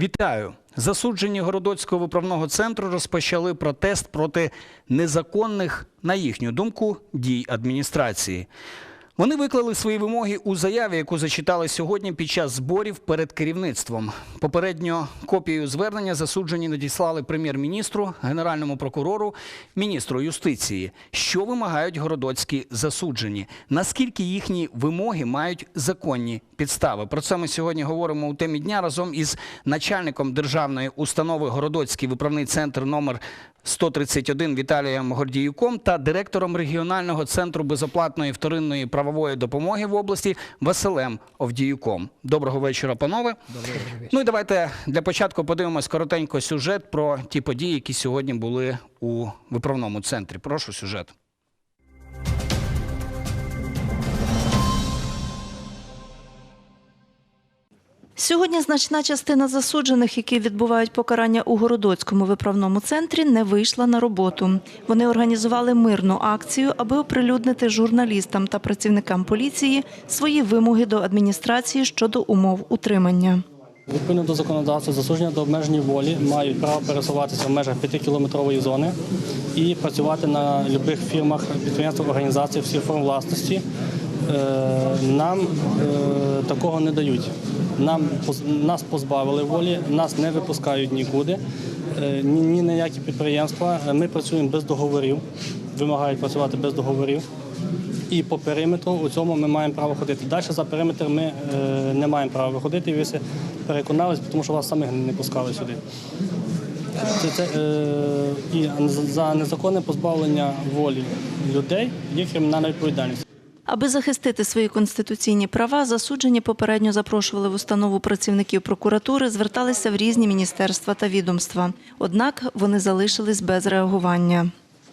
Вітаю! Засуджені Городоцького виправного центру розпочали протест проти незаконних, на їхню думку, дій адміністрації. Вони виклали свої вимоги у заяві, яку зачитали сьогодні під час зборів перед керівництвом. Попередньо копію звернення засуджені надіслали прем'єр-міністру, генеральному прокурору, міністру юстиції. Що вимагають городоцькі засуджені? Наскільки їхні вимоги мають законні підстави? Про це ми сьогодні говоримо у темі дня разом із начальником державної установи Городоцький виправний центр номер 131 Віталієм Гордіюком та директором регіонального центру безоплатної вторинної правової допомоги в області Василем Овдіюком. Доброго вечора, панове. Ну і давайте для початку подивимось коротенько сюжет про ті події, які сьогодні були у виправному центрі. Прошу сюжет. Сьогодні значна частина засуджених, які відбувають покарання у Городоцькому виправному центрі, не вийшла на роботу. Вони організували мирну акцію, аби оприлюднити журналістам та працівникам поліції свої вимоги до адміністрації щодо умов утримання. Відповідно до законодавства, засудження до обмеження волі мають право пересуватися в межах 5-кілометрової зони і працювати на будь-яких фірмах, підприємствах, організаціях всіх форм власності. Е, Нам е, такого не дають. Нам нас позбавили волі, нас не випускають нікуди, е, ні, на які підприємства. Ми працюємо без договорів, вимагають працювати без договорів. І по периметру у цьому ми маємо право ходити. Далі за периметр ми не маємо права виходити. І ви все переконались, тому що вас самих не пускали сюди. Це, це, е, і за незаконне позбавлення волі людей є кримінальна відповідальність. Аби захистити свої конституційні права, засуджені попередньо запрошували в установу працівників прокуратури, зверталися в різні міністерства та відомства. Однак вони залишились без реагування.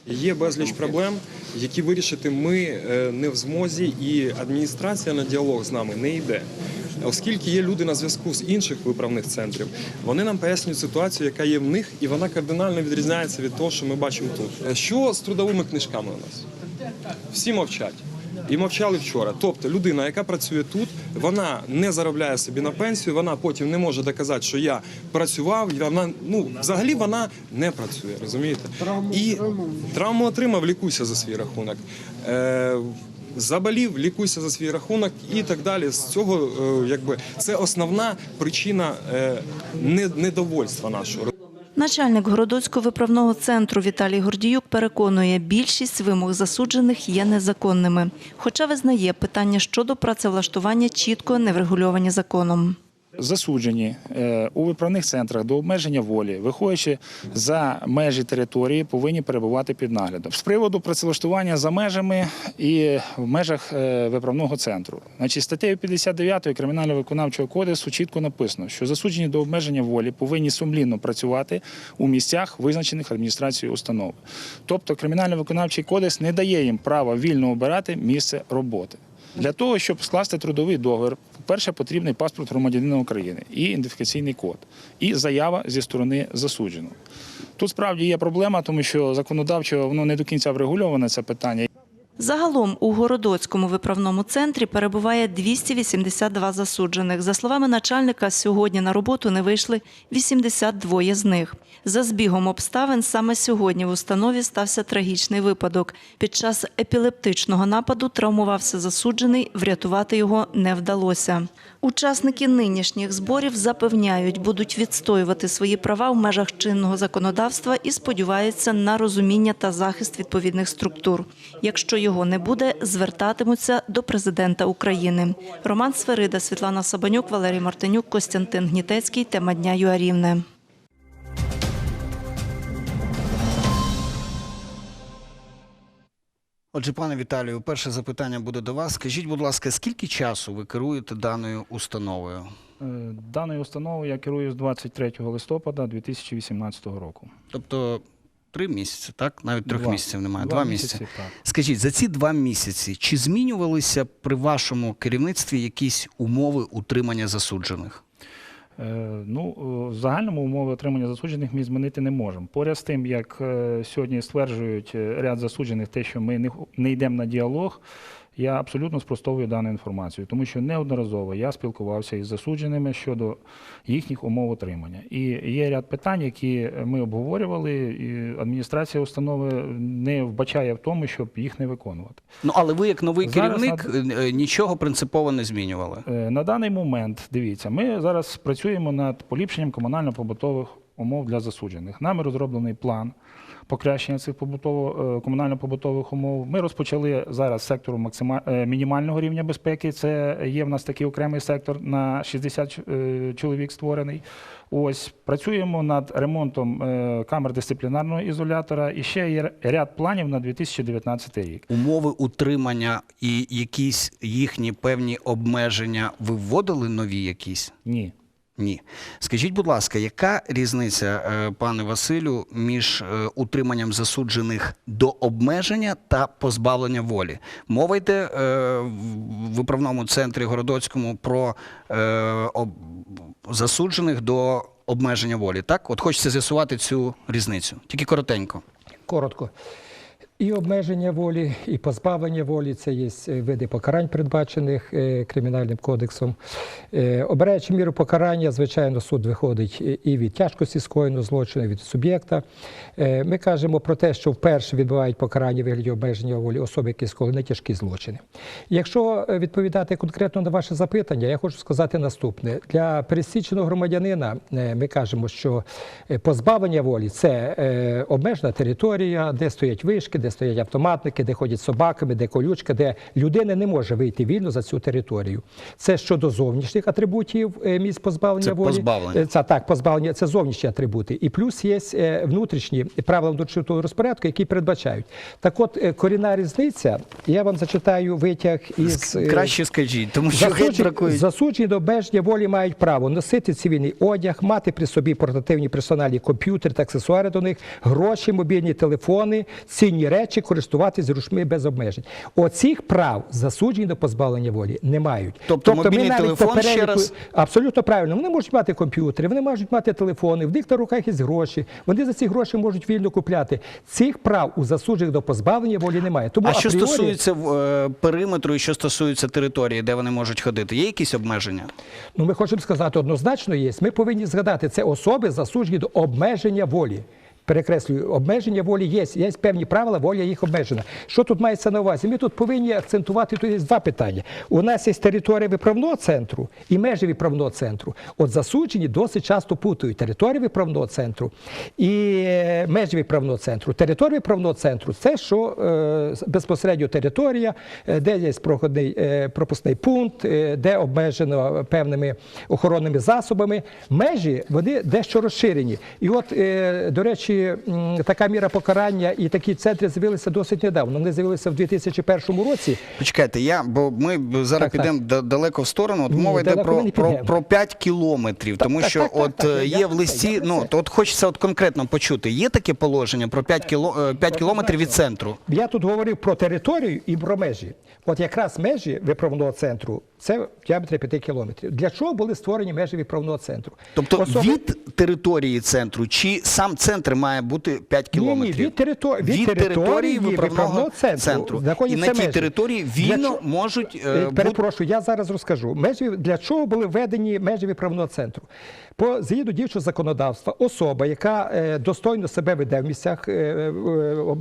Є безліч проблем, які вирішити ми е, не в змозі, і адміністрація на діалог з нами не йде. Оскільки є люди на зв'язку з інших виправних центрів, вони нам пояснюють ситуацію, яка є в них, і вона кардинально відрізняється від того, що ми бачимо тут. Е, Що з трудовими книжками у нас? Всі мовчать. І мовчали вчора. Тобто людина, яка працює тут, вона не заробляє собі на пенсію, вона потім не може доказати, що я працював, вона ну взагалі вона не працює, розумієте? І травму отримав, лікуйся за свій рахунок. Е, Заболів, лікуйся за свій рахунок і так далі. З цього е, якби це основна причина е, недовольства нашого. Начальник Городоцького виправного центру Віталій Гордіюк переконує, більшість вимог засуджених є незаконними, хоча визнає питання щодо працевлаштування чітко не врегульовані законом. Засуджені е, у виправних центрах до обмеження волі, виходячи за межі території, повинні перебувати під наглядом. З приводу працевлаштування за межами і в межах е, виправного центру. Значить, статтею 59 Кримінального виконавчого кодексу чітко написано, що засуджені до обмеження волі повинні сумлінно працювати у місцях, визначених адміністрацією установи. Тобто, кримінально-виконавчий кодекс не дає їм права вільно обирати місце роботи. Для того, щоб скласти трудовий договір, по-перше, потрібний паспорт громадянина України і ідентифікаційний код, і заява зі сторони засудженого. Тут справді є проблема, тому що законодавчо воно не до кінця врегульоване це питання. Загалом у Городоцькому виправному центрі перебуває 282 засуджених. За словами начальника, сьогодні на роботу не вийшли 82 з них. За збігом обставин саме сьогодні в установі стався трагічний випадок. Під час епілептичного нападу травмувався засуджений, врятувати його не вдалося. Учасники нинішніх зборів запевняють, будуть відстоювати свої права в межах чинного законодавства і сподіваються на розуміння та захист відповідних структур. Якщо його не буде, звертатимуться до президента України. Роман Сверида, Світлана Сабанюк, Валерій Мартинюк, Костянтин Гнітецький. Тема дня ЮАРівне. Отже, пане Віталію, перше запитання буде до вас. Скажіть, будь ласка, скільки часу ви керуєте даною установою? Е, Даною установою я керую з 23 листопада 2018 року. Тобто три місяці, так? Навіть трьох Два. місяців немає. Два Два, місяці, місяці. так. Скажіть, за ці два місяці чи змінювалися при вашому керівництві якісь умови утримання засуджених? Е, Ну, е, в загальному умови отримання засуджених ми змінити не можемо. Поряд з тим, як е, сьогодні стверджують ряд засуджених, те, що ми не йдемо на діалог, Я абсолютно спростовую дану інформацію, тому що неодноразово я спілкувався із засудженими щодо їхніх умов отримання. І є ряд питань, які ми обговорювали, і адміністрація установи не вбачає в тому, щоб їх не виконувати. Ну але ви, як новий Зараз керівник, е, нічого принципово не змінювали. Е, На даний момент, дивіться, ми зараз працюємо над поліпшенням комунально-побутових умов для засуджених. Нами розроблений план покращення цих побутово, е, комунально-побутових умов. Ми розпочали зараз сектору максима... е, мінімального рівня безпеки. Це є в нас такий окремий сектор на 60 е, чоловік створений. Ось працюємо над ремонтом камер дисциплінарного ізолятора. І ще є ряд планів на 2019 рік. Умови утримання і якісь їхні певні обмеження ви вводили нові якісь? Ні. Ні. Скажіть, будь ласка, яка різниця, е, пане Василю, між е, утриманням засуджених до обмеження та позбавлення волі? Мова йде е, в виправному центрі Городоцькому про засуджених до обмеження волі. Так, от хочеться з'ясувати цю різницю. Тільки коротенько. Коротко. І обмеження волі, і позбавлення волі це є е, види покарань, передбачених е, кримінальним кодексом. Е, Обираючи міру покарання, звичайно, суд виходить і- від тяжкості скоєного злочину, і від суб'єкта. Ми кажемо про те, що вперше відбувають покарання вигляді обмеження волі особи, які скоїли тяжкі злочини. Якщо відповідати конкретно на ваше запитання, я хочу сказати наступне: для пересіченого громадянина ми кажемо, що позбавлення волі це обмежена територія, де стоять вишки, де стоять автоматники, де ходять собаками, де колючка, де людина не може вийти вільно за цю територію. Це щодо зовнішніх атрибутів е, місць позбавлення Це волі. позбавлення. Е, Це так, позбавлення це зовнішні атрибути. І плюс є е, внутрішні правила внутрішнього розпорядку, які передбачають. Так от корінна різниця, я вам зачитаю витяг із Краще скажіть, тому що Засуджені, бракує. засуджені до обмеження волі мають право носити цивільний одяг, мати при собі портативні персональні комп'ютери та аксесуари до них, гроші, мобільні телефони, цінні речі, користуватись грошми без обмежень. Оцих прав засуджені до позбавлення волі не мають. Тобто мобільний ми навіть телефон по ще раз? абсолютно правильно. Вони можуть мати комп'ютери, вони можуть мати телефони, в них на руках є гроші. Вони за ці гроші можуть вільно купляти. Цих прав у засуджених до позбавлення волі немає. Тому А що стосується е, периметру і що стосується території, де вони можуть ходити, є якісь обмеження? Ну, ми хочемо сказати, однозначно є. Ми повинні згадати, це особи засуджені до обмеження волі. Перекреслюю, обмеження волі є. Є певні правила, воля їх обмежена. Що тут мається на увазі? Ми тут повинні акцентувати тут є два питання. У нас є територія виправного центру і межі виправного центру. От засуджені досить часто путають територію виправного центру і е, межі виправного центру. Територія виправного центру це що е, безпосередньо територія, е, де є проходний е, пропускний пункт, е, де обмежено певними охоронними засобами. Межі вони дещо розширені. І от, е, до речі, така міра покарання і такі центри з'явилися досить недавно. Вони з'явилися в 2001 році. Почекайте, я, бо ми зараз Так, підемо да- далеко в сторону. От мова йде про, про, про 5 кілометрів, тому так, що так, от так, е, є в листі, ну то от хочеться от конкретно почути. Є таке положення про 5, кіло, е, 5 кілометрів від центру? Я тут говорив про територію і про межі. От якраз межі виправного центру це в діаметрі 5 кілометрів. Для чого були створені межі виправного центру? Тобто Особи- від території центру чи сам центр має бути 5 Ні, ні, кілометрів? від, територ... від, території виправного центру. І на тій межі. території вільно чого- можуть е, Е, бути Перепрошую, я зараз розкажу. Межі для чого були введені межі виправного центру? По згідно діючого законодавства, особа, яка е, достойно себе веде в місцях е, е,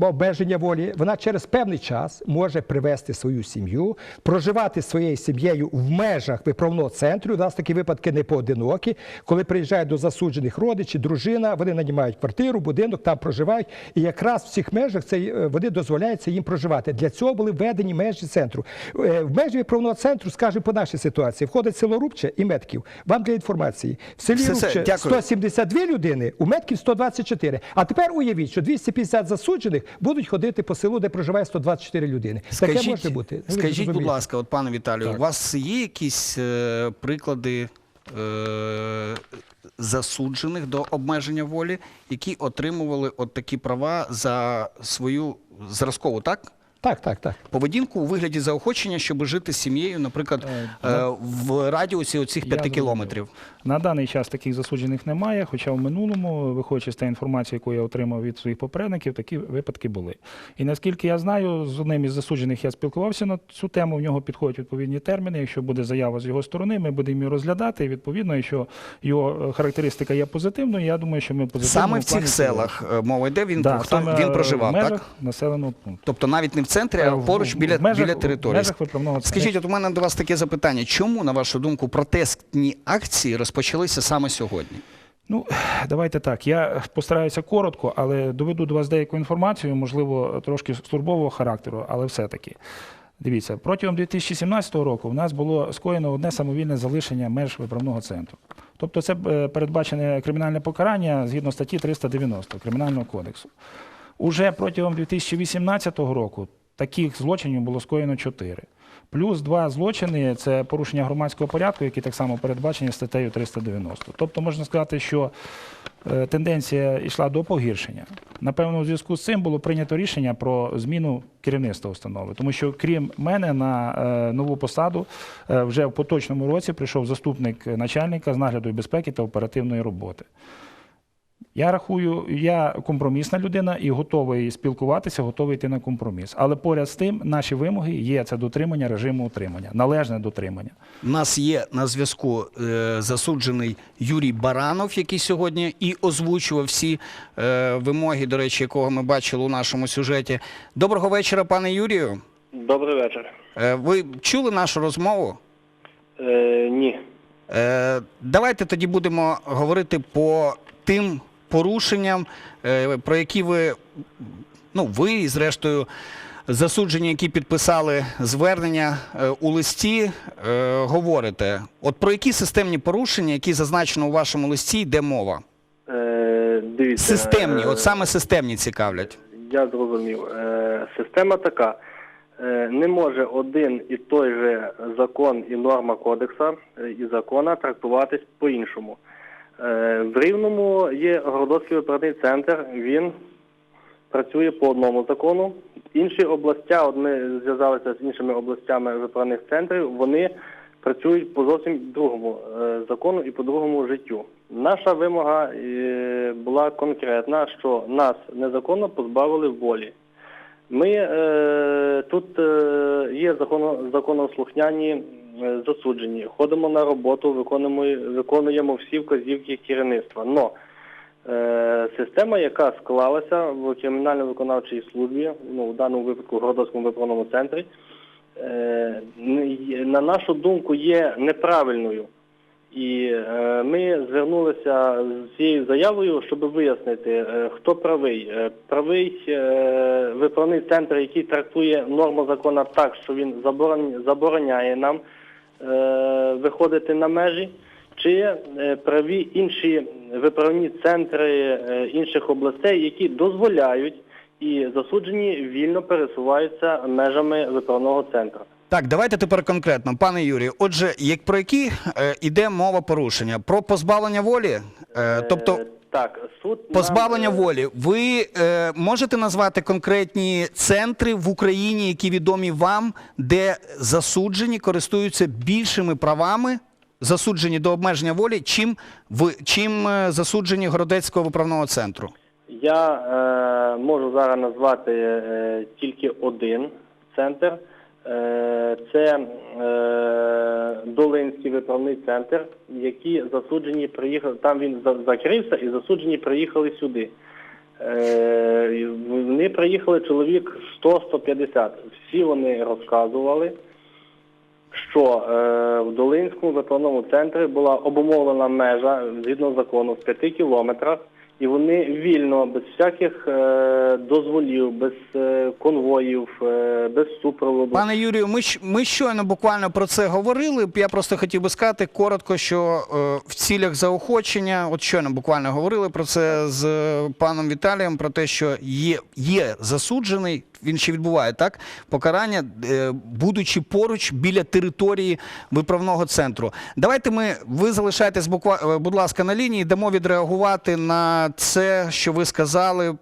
обмеження волі, вона через певний час може привести свою сім'ю, проживати своєю сім'єю в межах виправного центру. У нас такі випадки не поодинокі, коли приїжджають до засуджених родичі, дружина, вони нанімають квартиру, будинок, там проживають. І якраз в цих межах це вони дозволяється їм проживати. Для цього були введені межі центру. В межі виправного центру, скажімо, по нашій ситуації, входить село Рубче і Метків. Вам для інформації. В селі Рубче дякую. 172 людини, у Метків 124. А тепер уявіть, що 250 засуджених будуть ходити по селу, де проживає 124 людини. Таке може бути. Ви Скажіть, будь ласка, от пане Віталію, у вас є якісь е, приклади е, засуджених до обмеження волі, які отримували от такі права за свою зразкову, так? Так, так, так. Поведінку у вигляді заохочення, щоб жити з сім'єю, наприклад, е, в радіусі оцих Я п'яти зрозумів. кілометрів. На даний час таких засуджених немає, хоча в минулому, виходячи з тієї інформації, яку я отримав від своїх попередників, такі випадки були. І наскільки я знаю, з одним із засуджених я спілкувався на цю тему, в нього підходять відповідні терміни. Якщо буде заява з його сторони, ми будемо її розглядати. І відповідно, якщо його е, характеристика є позитивною, я думаю, що ми позитивно Саме в цих селах е, мова йде, він, да, хто, він проживав, в межах так? населеного пункту. Тобто навіть не в центрі, а Е, в- поруч біля, межах- біля території. Скажіть, от у мене до вас таке запитання. Чому, на вашу думку, протестні акції розпочалися саме сьогодні? Ну, давайте так. Я постараюся коротко, але доведу до вас деяку інформацію, можливо, трошки службового характеру, але все-таки. Дивіться, протягом 2017 року в нас було скоєно одне самовільне залишення меж виправного центру. Тобто це е, передбачене кримінальне покарання згідно статті 390 Кримінального кодексу. Уже протягом 2018 року таких злочинів було скоєно 4. Плюс два злочини це порушення громадського порядку, які так само передбачені статтею 390. Тобто можна сказати, що е, тенденція йшла до погіршення. Напевно, у зв'язку з цим було прийнято рішення про зміну керівництва установи, тому що крім мене на е, нову посаду е, вже в поточному році прийшов заступник начальника з нагляду безпеки та оперативної роботи. Я рахую, я компромісна людина і готовий спілкуватися, готовий йти на компроміс. Але поряд з тим, наші вимоги є це дотримання режиму утримання, належне дотримання. У нас є на зв'язку е, засуджений Юрій Баранов, який сьогодні і озвучував всі е, вимоги, до речі, якого ми бачили у нашому сюжеті. Доброго вечора, пане Юрію. Добрий вечір. Е, ви чули нашу розмову? Е, ні. Е, давайте тоді будемо говорити по тим порушенням, е, про які ви, ну, ви і зрештою засуджені, які підписали звернення е, у листі, е, говорите. От про які системні порушення, які зазначено у вашому листі, йде мова? Е, дивіться. Системні, е, от саме системні цікавлять. Я зрозумів. Е, система така. Не може один і той же закон і норма кодекса і закона трактуватись по-іншому. Е, в Рівному є Городоцький виправний центр, він працює по одному закону. Інші областя, ми зв'язалися з іншими областями виправних центрів, вони працюють по зовсім другому е, закону і по другому життю. Наша вимога е, була конкретна, що нас незаконно позбавили волі. Ми тут є законо, законослухняні засуджені, ходимо на роботу, виконуємо, виконуємо всі вказівки керівництва. Но е, система, яка склалася в кримінально-виконавчій службі, ну в даному випадку в Городоцькому виправному центрі, е, на нашу думку, є неправильною. І е, ми звернулися з цією заявою, щоб вияснити, е, хто правий. Е, правий е, виправний центр, який трактує норму закону так, що він заборон- забороняє нам е, виходити на межі, чи е, праві інші виправні центри е, інших областей, які дозволяють і засуджені вільно пересуваються межами виправного центру. Так, давайте тепер конкретно, пане Юрію. Отже, як про які е, іде мова порушення? Про позбавлення волі? Е, тобто Е, так, суд Позбавлення е, волі. Ви е, можете назвати конкретні центри в Україні, які відомі вам, де засуджені користуються більшими правами, засуджені до обмеження волі, чим ви чим е, засуджені Городецького виправного центру? Я е, можу зараз назвати е, тільки один центр. Е, це е, Долинський виправний центр, які засуджені приїхали. Там він закрився і засуджені приїхали сюди. Е, вони приїхали чоловік 100-150. Всі вони розказували, що в Долинському виправному центрі була обумовлена межа згідно закону в 5 кілометрах, і вони вільно, без всяких е, дозволів, без е, конвоїв, е, без супроводу. Пане Юрію, ми щойно буквально про це говорили. Я просто хотів би сказати коротко, що в цілях заохочення, от щойно буквально говорили про це з паном Віталієм, про те, що є засуджений. Він ще відбуває так покарання, е, будучи поруч біля території виправного центру. Давайте ми ви залишайтесь буква, е, будь ласка, на лінії. Дамо відреагувати на це, що ви сказали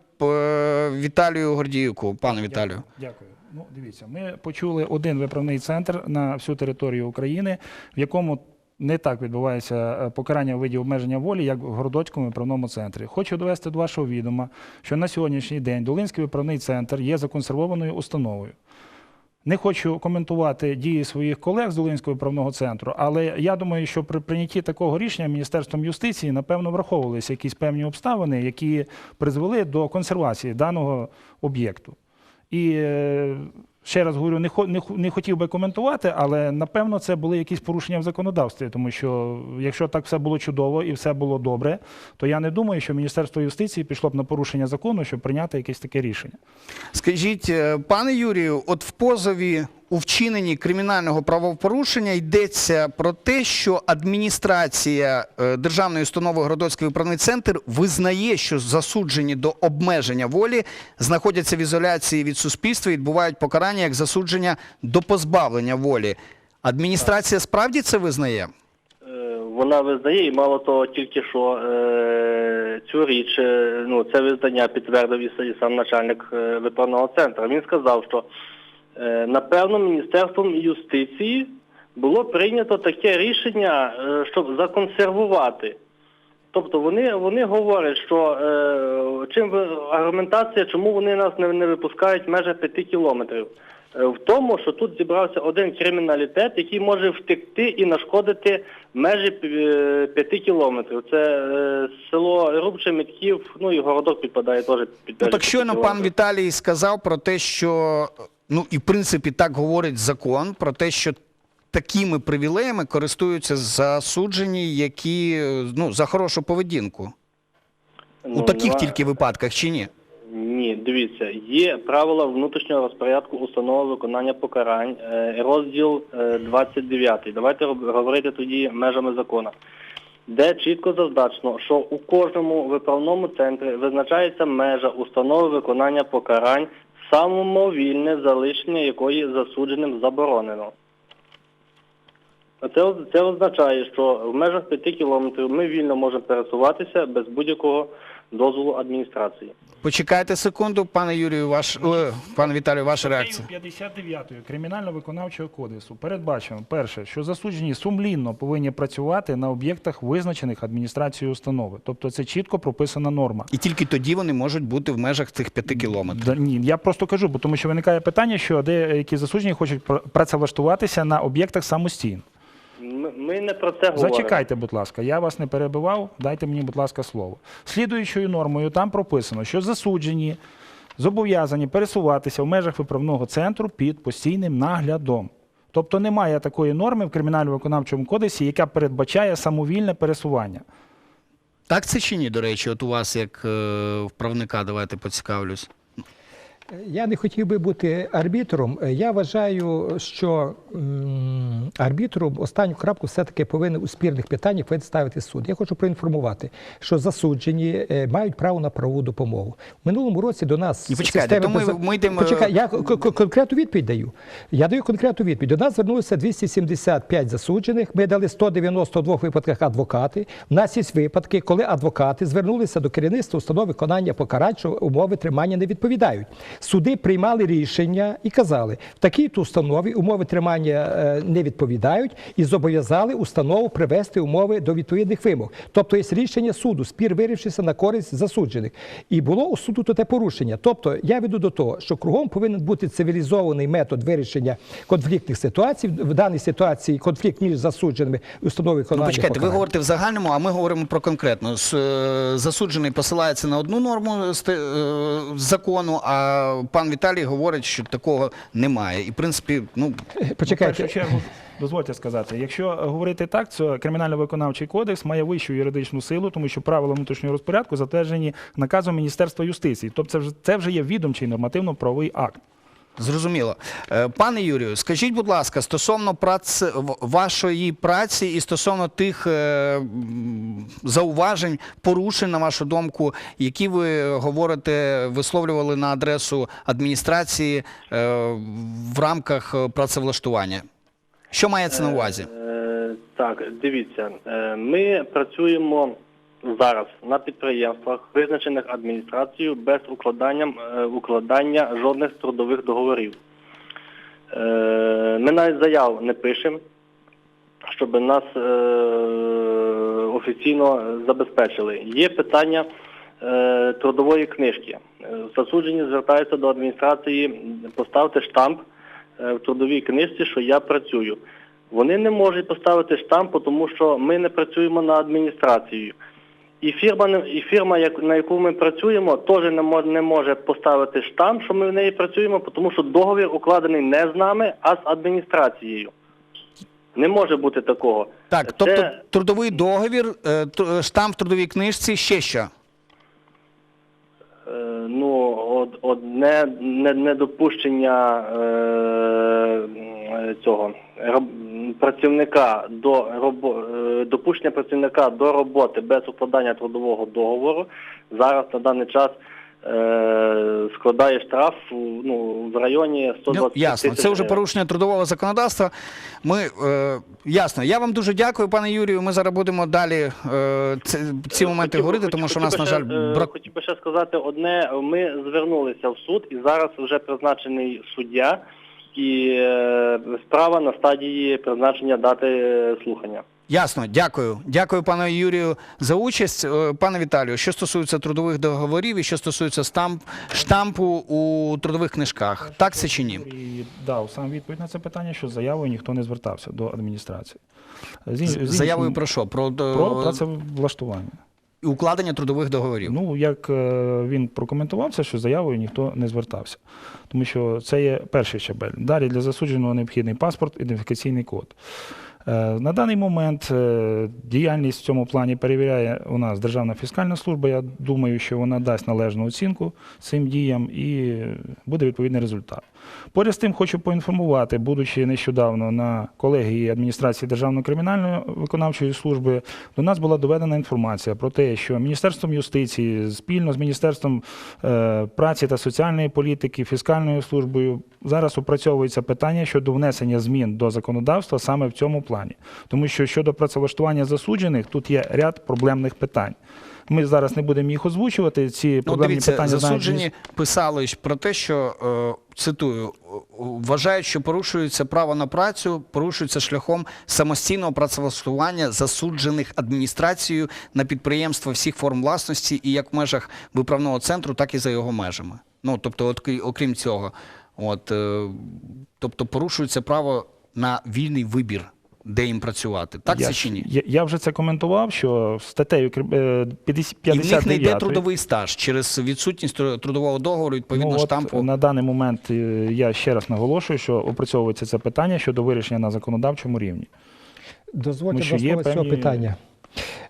Віталію Гордіюку, пану Віталію. Дякую. Ну, дивіться, ми почули один виправний центр на всю територію України, в якому не так відбувається е, покарання у виді обмеження волі, як в Городоцькому виправному центрі. Хочу довести до вашого відома, що на сьогоднішній день Долинський виправний центр є законсервованою установою. Не хочу коментувати дії своїх колег з Долинського виправного центру, але я думаю, що при прийнятті такого рішення Міністерством юстиції напевно враховувалися якісь певні обставини, які призвели до консервації даного об'єкту. І е, ще раз говорю, не, не, не хотів би коментувати, але напевно це були якісь порушення в законодавстві, тому що якщо так все було чудово і все було добре, то я не думаю, що Міністерство юстиції пішло б на порушення закону, щоб прийняти якесь таке рішення. Скажіть, е, пане Юрію, от в позові у вчиненні кримінального правопорушення йдеться про те, що адміністрація е, державної установи Городоцький виправний центр визнає, що засуджені до обмеження волі знаходяться в ізоляції від суспільства і відбувають покарання як засудження до позбавлення волі. Адміністрація справді це визнає? Е, Вона визнає, і мало того, тільки що е, цю річ, ну це визнання підтвердив і сам начальник виправного центру. Він сказав, що напевно Міністерством юстиції було прийнято таке рішення, е, щоб законсервувати. Тобто вони, вони говорять, що е, чим ви- аргументація, чому вони нас не, не випускають в межах 5 кілометрів. Е, В тому, що тут зібрався один криміналітет, який може втекти і нашкодити межі 5 кілометрів. Це е, село Рубче, Мітків, ну і городок підпадає теж під Ну так щойно пан. Віталій сказав про те, що ну і в принципі так говорить закон, про те, що такими привілеями користуються засуджені, які е, ну за хорошу поведінку. Ну, У таких нема- тільки випадках чи ні? Ні, дивіться, є правила внутрішнього розпорядку установи виконання покарань, е, розділ е, 29. Давайте говорити тоді межами закону. Де чітко зазначено, що у кожному виправному центрі визначається межа установи виконання покарань, самовільне залишення якої засудженим заборонено. Це, це означає, що в межах 5 кілометрів ми вільно можемо пересуватися без будь-якого дозволу адміністрації. Почекайте секунду, пане Юрію, ваш е, пане Віталію, ваша реакція. 59 Кримінально-виконавчого кодексу передбачено, перше, що засуджені сумлінно повинні працювати на об'єктах, визначених адміністрацією установи. Тобто це чітко прописана норма. І тільки тоді вони можуть бути в межах цих п'яти кілометрів. Да, ні, я просто кажу, бо тому що виникає питання, що деякі засуджені хочуть пр- працевлаштуватися на об'єктах самостійно. Ми, ми не про це говоримо. Зачекайте, будь ласка, я вас не перебивав, дайте мені, будь ласка, слово. Слідуючою нормою там прописано, що засуджені зобов'язані пересуватися в межах виправного центру під постійним наглядом. Тобто немає такої норми в кримінально-виконавчому кодексі, яка передбачає самовільне пересування. Так це чи ні, до речі, от у вас як е, вправника, давайте поцікавлюсь. Я не хотів би бути арбітром. Я вважаю, що арбітром останню крапку все-таки повинен у спірних питаннях ставити суд. Я хочу проінформувати, що засуджені е, мають право на правову допомогу. В минулому році до нас почекайте, то ми- ми йдемо- Почекай, я конкретну відповідь даю. Я даю конкретну відповідь. До нас звернулося 275 засуджених. Ми дали 192 випадках адвокати. У нас є випадки, коли адвокати звернулися до керівництва установи виконання покарань, що умови тримання не відповідають. Суди приймали рішення і казали, в такій то установі умови тримання е, не відповідають і зобов'язали установу привести умови до відповідних вимог. Тобто є рішення суду, спір вирішився на користь засуджених. І було у суду то те порушення. Тобто я веду до того, що кругом повинен бути цивілізований метод вирішення конфліктних ситуацій. В даній ситуації конфлікт між засудженими і установою Ну, виконання почекайте, ви говорите в загальному, а ми говоримо про конкретно. Е, Засуджений посилається на одну норму е, закону, а пан Віталій говорить, що такого немає. І, в принципі, ну, В Почекайте. першу чергу, дозвольте сказати, якщо говорити так, то кримінально-виконавчий кодекс має вищу юридичну силу, тому що правила внутрішнього розпорядку затверджені наказом Міністерства юстиції. Тобто це вже, це вже є відомчий нормативно-правовий акт. Зрозуміло. Е, Пане Юрію, скажіть, будь ласка, стосовно прац... вашої праці і стосовно тих е, зауважень, порушень, на вашу думку, які ви говорите, висловлювали на адресу адміністрації е, в рамках працевлаштування. Що мається на увазі? Так, дивіться, ми працюємо зараз на підприємствах, визначених адміністрацією, без укладання, е, укладання жодних трудових договорів. Е, Ми навіть заяв не пишемо, щоб нас е, офіційно забезпечили. Є питання трудової книжки. Засуджені звертаються до адміністрації поставити штамп в трудовій книжці, що я працюю. Вони не можуть поставити штамп, тому що ми не працюємо на адміністрацію. І фірма, і фірма, на яку ми працюємо, теж не може, не може поставити штамп, що ми в неї працюємо, тому що договір укладений не з нами, а з адміністрацією. Не може бути такого. Так, Це- тобто трудовий договір, е, штамп в трудовій книжці, ще що? Ну, од- одне не- недопущення е, цього працівника до робо, е, допущення працівника до роботи без укладання трудового договору. Зараз на даний час складає штраф ну, в районі 120 Ну, ясно, тисяч це вже порушення трудового законодавства. Ми е, ясно. Я вам дуже дякую, пане Юрію. Ми зараз будемо далі е, ці, ці моменти Хотів говорити, хотів- тому що у нас, на жаль, е, брак. Хотів би ще сказати одне. Ми звернулися в суд і зараз вже призначений суддя, і е, справа на стадії призначення дати е, слухання. Ясно, дякую. Дякую, пане Юрію, за участь. Е, Пане Віталію, що стосується трудових договорів і що стосується стамп, штампу у трудових книжках, так це чи ні? І дав сам відповідь на це питання, що з заявою ніхто не звертався до адміністрації. З, з З заявою про що? Про, про працевлаштування. укладення трудових договорів. Ну, як е, він прокоментував це, що заявою ніхто не звертався. Тому що це є перший щабель. Далі для засудженого необхідний паспорт, ідентифікаційний код. Е, На даний момент е, діяльність в цьому плані перевіряє у нас Державна фіскальна служба. Я думаю, що вона дасть належну оцінку цим діям і буде відповідний результат. Поряд з тим хочу поінформувати, будучи нещодавно на колегії адміністрації Державної кримінальної виконавчої служби, до нас була доведена інформація про те, що Міністерством юстиції спільно з Міністерством е, праці та соціальної політики, фіскальною службою зараз опрацьовується питання щодо внесення змін до законодавства саме в цьому плані. Тому що щодо працевлаштування засуджених, тут є ряд проблемних питань. Ми зараз не будемо їх озвучувати. Ці Ну, дивіться, питання засуджені писали про те, що е, цитую, «е, вважають, що порушується право на працю, порушується шляхом самостійного працевлаштування засуджених адміністрацією на підприємства всіх форм власності, і як в межах виправного центру, так і за його межами. Ну тобто, от, окрім цього, от е, тобто порушується право на вільний вибір, де їм працювати. Так я, це чи ні? Я, я вже це коментував, що статтею крим- е, 50 І в них не йде трудовий стаж через відсутність трудового договору, відповідно ну, от штампу. на даний момент е, я ще раз наголошую, що опрацьовується це питання щодо вирішення на законодавчому рівні. Дозвольте до що є слова з цього певні- питання.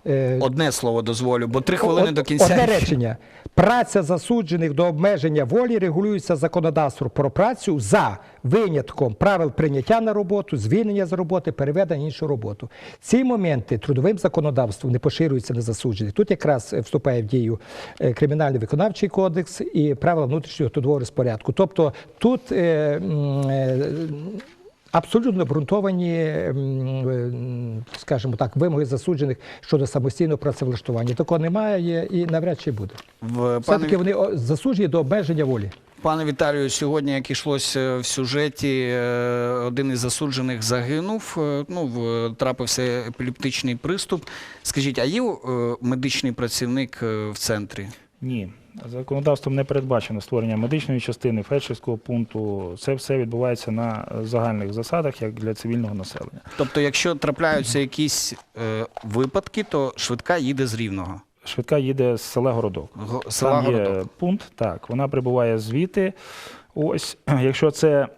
Е, Одне слово дозволю, бо три хвилини Од- до кінця. Одне речення. Праця засуджених до обмеження волі регулюється законодавством про працю за винятком правил прийняття на роботу, звільнення з роботи, переведення на іншу роботу. Ці моменти трудовим законодавством не поширюються на засуджених. Тут якраз е, вступає в дію е, кримінальний виконавчий кодекс і правила внутрішнього трудового розпорядку. Тобто тут е, е, Абсолютно обґрунтовані, е, скажімо так, вимоги засуджених щодо самостійного працевлаштування. Такого немає і навряд чи буде. В, Все-таки пане, вони засуджені до обмеження волі. пане Віталію, сьогодні, як ішлось е, в сюжеті, е, один із засуджених загинув. Ну, трапився епілептичний приступ. Скажіть, а є медичний працівник в центрі? Ні, законодавством не передбачено створення медичної частини, фельдшерського пункту. Це все відбувається на загальних засадах, як для цивільного населення. Тобто, якщо трапляються якісь е, випадки, то швидка їде з рівного. Швидка їде з села Городок. Го- Села Там є Городок. пункт, так, вона прибуває звідти. Ось, якщо це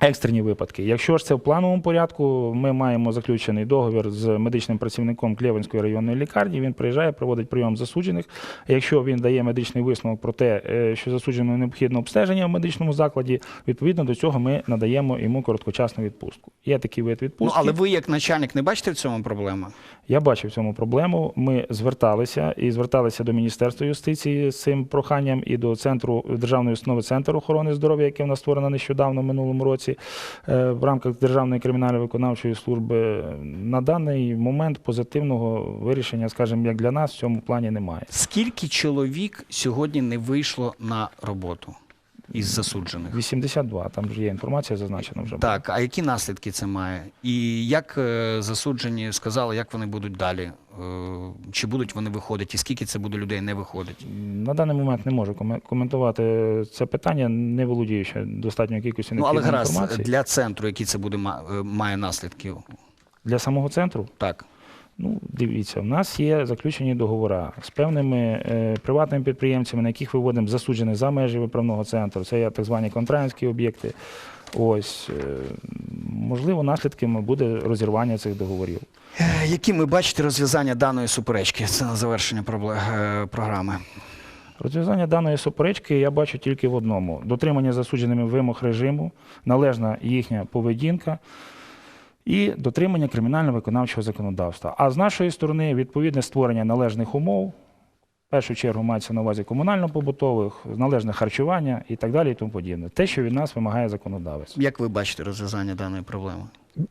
екстрені випадки. Якщо ж це в плановому порядку, ми маємо заключений договір з медичним працівником Клєвенської районної лікарні. Він приїжджає, проводить прийом засуджених. Якщо він дає медичний висновок про те, е, що засудженому необхідно обстеження в медичному закладі, відповідно до цього ми надаємо йому короткочасну відпустку. Є такий вид Ну, але ви, як начальник, не бачите в цьому проблеми? Я бачив в цьому проблему. Ми зверталися і зверталися до Міністерства юстиції з цим проханням і до центру державної установи Центр охорони здоров'я, яке в нас створено нещодавно в минулому році е, в рамках Державної кримінально-виконавчої служби. На даний момент позитивного вирішення, скажімо, як для нас, в цьому плані немає. Скільки чоловік сьогодні не вийшло на роботу? Із засуджених? 82, там ж є інформація зазначена вже. Так, а які наслідки це має? І як е, засуджені сказали, як вони будуть далі? Е, Чи будуть вони виходити? І скільки це буде людей не виходить? На даний момент не можу коме- коментувати це питання, не володіючи достатньою кількістю Ну але гаразд інформації. для центру, які це буде е, має наслідки? Для самого центру Так. Ну, дивіться, в нас є заключені договори з певними е, приватними підприємцями, на яких виводимо засуджених за межі виправного центру. Це є так звані контрагентські об'єкти. Ось, е, можливо, наслідками буде розірвання цих договорів. Е, Які ми бачите розв'язання даної суперечки? Це на завершення е, програми. Розв'язання даної суперечки я бачу тільки в одному: дотримання засудженими вимог режиму, належна їхня поведінка і дотримання кримінально-виконавчого законодавства. А з нашої сторони, відповідне створення належних умов, в першу чергу мається на увазі комунально-побутових, належне харчування і так далі, і тому подібне. Те, що від нас вимагає законодавець. Як ви бачите розв'язання даної проблеми?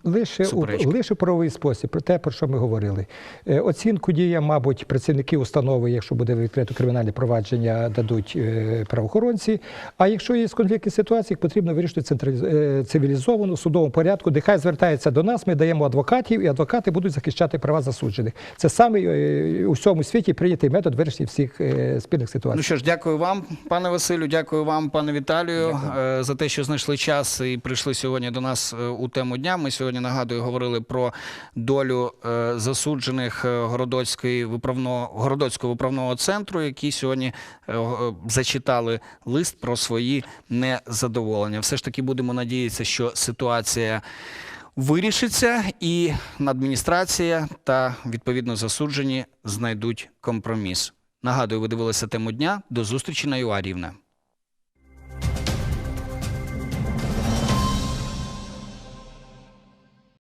Лише, у, лише правовий спосіб, про те, про що ми говорили. Е, Оцінку діям, мабуть, працівники установи, якщо буде відкрито кримінальне провадження, дадуть е, правоохоронці. А якщо є конфліктні ситуації, їх потрібно вирішити е, цивілізовано, в судовому порядку. Нехай звертається до нас, ми даємо адвокатів, і адвокати будуть захищати права засуджених. Це саме е, у всьому світі прийнятий метод вирішення всіх е, спільних ситуацій. Ну що ж, дякую вам, пане Василю, дякую вам, пане Віталію, е, за те, що знайшли час і прийшли сьогодні до нас у тему дня. Ми сьогодні нагадую говорили про долю е, засуджених е, Городоцької виправного Городоцького виправного центру, які сьогодні е, зачитали лист про свої незадоволення. Все ж таки будемо надіятися, що ситуація. Вирішиться, і адміністрація та відповідно засуджені знайдуть компроміс. Нагадую, ви дивилися тему дня. До зустрічі на ЮА Рівне.